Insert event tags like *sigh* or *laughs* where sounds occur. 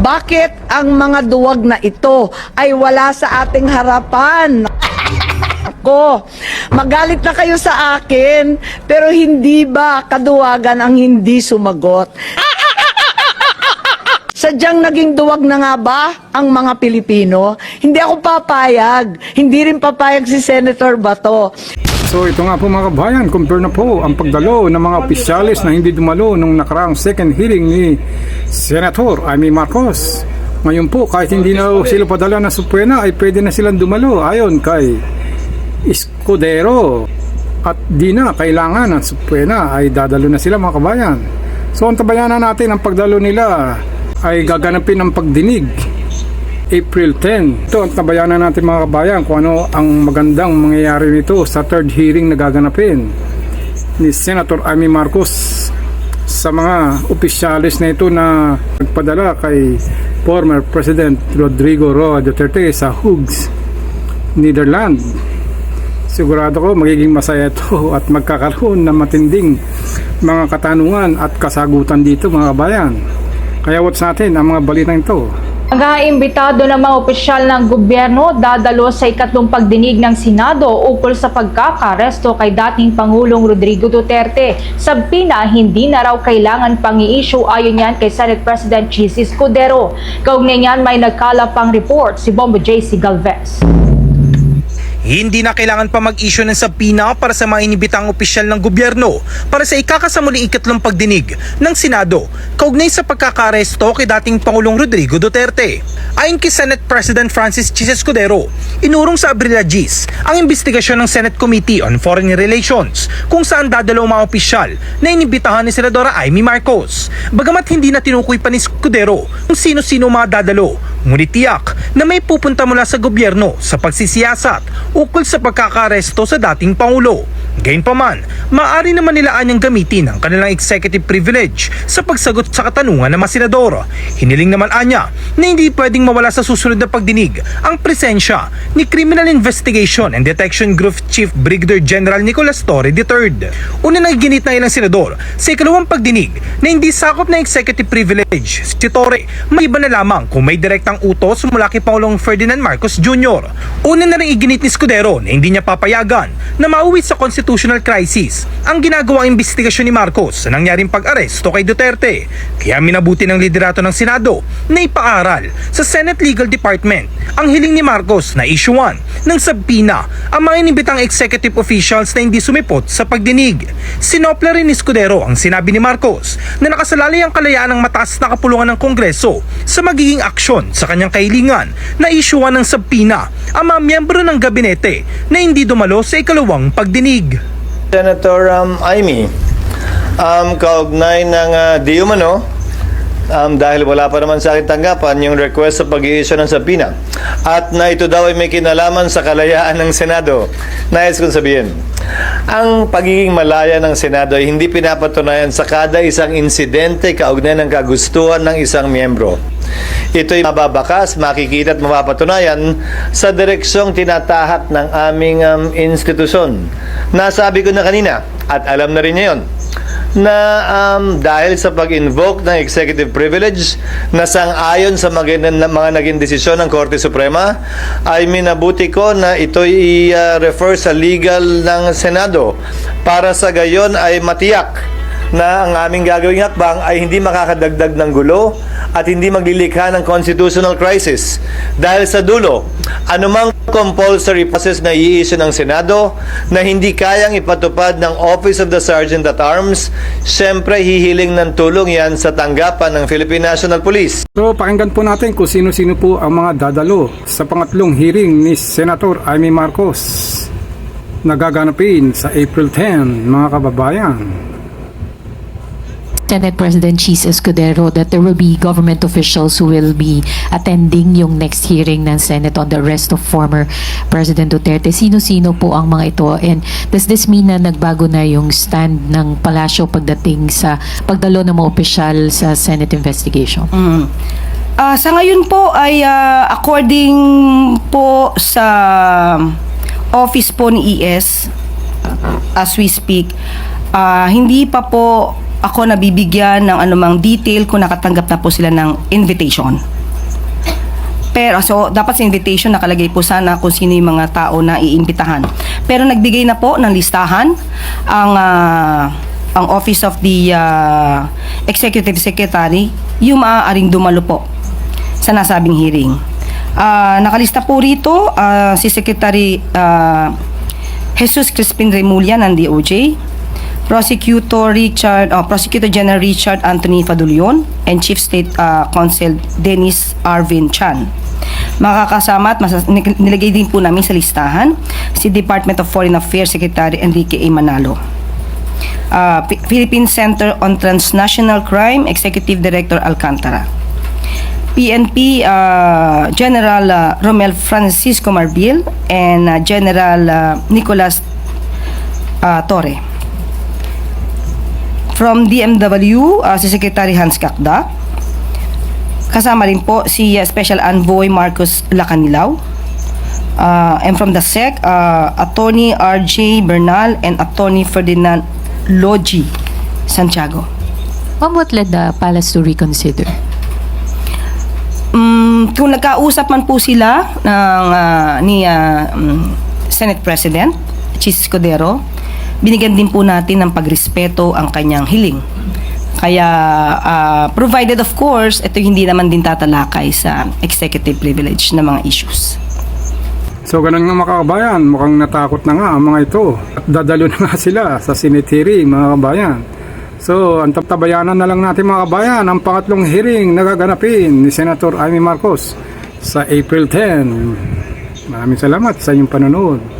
Bakit ang mga duwag na ito ay wala sa ating harapan? ko. Magalit na kayo sa akin, pero hindi ba kaduwagan ang hindi sumagot? Sadyang naging duwag na nga ba ang mga Pilipino? Hindi ako papayag. Hindi rin papayag si Senator Bato. So ito nga po mga kabayan, compare na po ang pagdalo ng mga opisyalis na hindi dumalo nung nakaraang second hearing ni Senator Amy Marcos. Ngayon po, kahit hindi na sila padala ng supwena, ay pwede na silang dumalo ayon kay Escudero. At di na kailangan ng supwena ay dadalo na sila mga kabayan. So ang tabayanan natin ang pagdalo nila ay gaganapin ng pagdinig April 10. Ito ang tabayanan natin mga kabayan kung ano ang magandang mangyayari nito sa third hearing na gaganapin ni Senator Amy Marcos sa mga opisyalis na ito na nagpadala kay former President Rodrigo Roa Duterte sa Hughes, Netherlands. Sigurado ko magiging masaya ito *laughs* at magkakaroon ng matinding mga katanungan at kasagutan dito mga kabayan. Kaya watch natin ang mga balitang ito. Mga imbitado ng mga opisyal ng gobyerno dadalo sa ikatlong pagdinig ng Senado ukol sa pagkakaresto kay dating Pangulong Rodrigo Duterte. Sa Pina, hindi na raw kailangan pang i-issue ayon yan kay Senate President Chis Escudero. Kaugnay niyan may nagkalapang report si Bombo JC Galvez. Hindi na kailangan pa mag-issue ng sabina para sa mga inibitang opisyal ng gobyerno para sa ikakasamuling ikatlong pagdinig ng Senado kaugnay sa pagkakaresto kay dating Pangulong Rodrigo Duterte. Ayon kay Senate President Francis Chis Escudero, inurong sa Abril Gis ang investigasyon ng Senate Committee on Foreign Relations kung saan dadalaw mga opisyal na inibitahan ni Senadora Amy Marcos. Bagamat hindi na tinukoy pa ni Escudero kung sino-sino mga dadalo, ngunit tiyak na may pupunta mula sa gobyerno sa pagsisiyasat ukol sa pagkakaresto sa dating Pangulo. Gayunpaman, maaari naman nila anyang gamitin ang kanilang executive privilege sa pagsagot sa katanungan ng mga senador. Hiniling naman anya na hindi pwedeng mawala sa susunod na pagdinig ang presensya ni Criminal Investigation and Detection Group Chief Brigadier General Nicolas Torre III. Una nang ginit ng ilang senador sa ikalawang pagdinig na hindi sakop ng executive privilege si Torre may iba na lamang kung may direktang utos mula kay Pangulong Ferdinand Marcos Jr. Una na rin iginit ni Escudero na hindi niya papayagan na mauwi sa constitutional crisis ang ginagawang investigasyon ni Marcos sa nangyaring pag-aresto kay Duterte. Kaya minabuti ng liderato ng Senado na ipaaral sa Senate Legal Department ang hiling ni Marcos na isyuan ng sabpina ang mga inibitang executive officials na hindi sumipot sa pagdinig. Sinopla rin ni Escudero ang sinabi ni Marcos na nakasalalay ang kalayaan ng mataas na kapulungan ng Kongreso sa magiging aksyon sa kanyang kahilingan na isyuan ng sabpina ang mga miyembro ng gabinete na hindi dumalo sa ikalawang pagdinig. Senator um, Amy, um, kaugnay ng uh, di umano, um, dahil wala pa naman sa akin tanggapan yung request sa pag-i-issue ng sabina at na ito daw ay may kinalaman sa kalayaan ng Senado. Nais kong sabihin, ang pagiging malaya ng Senado ay hindi pinapatunayan sa kada isang insidente kaugnay ng kagustuhan ng isang miyembro. Ito'y mababakas, makikita at mapapatunayan sa direksyong tinatahak ng aming um, institusyon. Nasabi ko na kanina at alam na rin niya yun na um, dahil sa pag-invoke ng executive privilege na sang-ayon sa mga, mga naging desisyon ng Korte Suprema ay minabuti ko na ito i-refer sa legal ng Senado. Para sa gayon ay matiyak na ang aming gagawing hakbang ay hindi makakadagdag ng gulo at hindi maglilikha ng constitutional crisis. Dahil sa dulo, anumang compulsory process na i-issue ng Senado na hindi kayang ipatupad ng Office of the Sergeant at Arms, syempre hihiling ng tulong yan sa tanggapan ng Philippine National Police. So pakinggan po natin kung sino-sino po ang mga dadalo sa pangatlong hearing ni Senator Amy Marcos na gaganapin sa April 10, mga kababayan. Senate President Cheese Escudero that there will be government officials who will be attending yung next hearing ng Senate on the arrest of former President Duterte. Sino-sino po ang mga ito? And does this mean na nagbago na yung stand ng palasyo pagdating sa pagdalo ng mga opisyal sa Senate investigation? Mm. Ah, sa ngayon po ay ah, according po sa office po ni ES as we speak, ah, hindi pa po ako nabibigyan ng anumang detail kung nakatanggap na po sila ng invitation. Pero so dapat sa invitation nakalagay po sana kung sino yung mga tao na iimbitahan. Pero nagbigay na po ng listahan ang ah, ang Office of the ah, Executive Secretary yung maaaring dumalo po sa nasabing hearing. Ah, nakalista po rito ah, si Secretary ah, Jesus Crispin Remulla ng DOJ, Prosecutor Richard, oh, Prosecutor General Richard Anthony Fadulion, and Chief State uh, Counsel Dennis Arvin Chan. Makakasama at masas- nilagay din po namin sa listahan si Department of Foreign Affairs Secretary Enrique A. Manalo. Uh, P- Philippine Center on Transnational Crime Executive Director Alcantara. PNP uh, General uh, Romel Francisco Marbil and uh, General uh, Nicolas uh, Torre. From DMW, uh, si Secretary Hans Kakda. Kasama rin po si uh, Special Envoy Marcos Lacanilaw. Uh, and from the SEC, uh, Attorney RJ Bernal and Attorney Ferdinand Logi Santiago. Ma'am, what led the palace to reconsider? Mm, kung nagkausap man po sila ng ah, ni ah, mm, Senate President Chis Escudero, binigyan din po natin ng pagrespeto ang kanyang hiling. Kaya ah, provided of course, ito hindi naman din tatalakay sa executive privilege na mga issues. So ganun nga mga kabayan, mukhang natakot na nga ang mga ito. At dadalo na nga sila sa hearing mga kabayan. So ang tabayanan na lang natin mga kabayan ang pangatlong hearing na gaganapin ni Senator Amy Marcos sa April 10. Maraming salamat sa inyong panonood.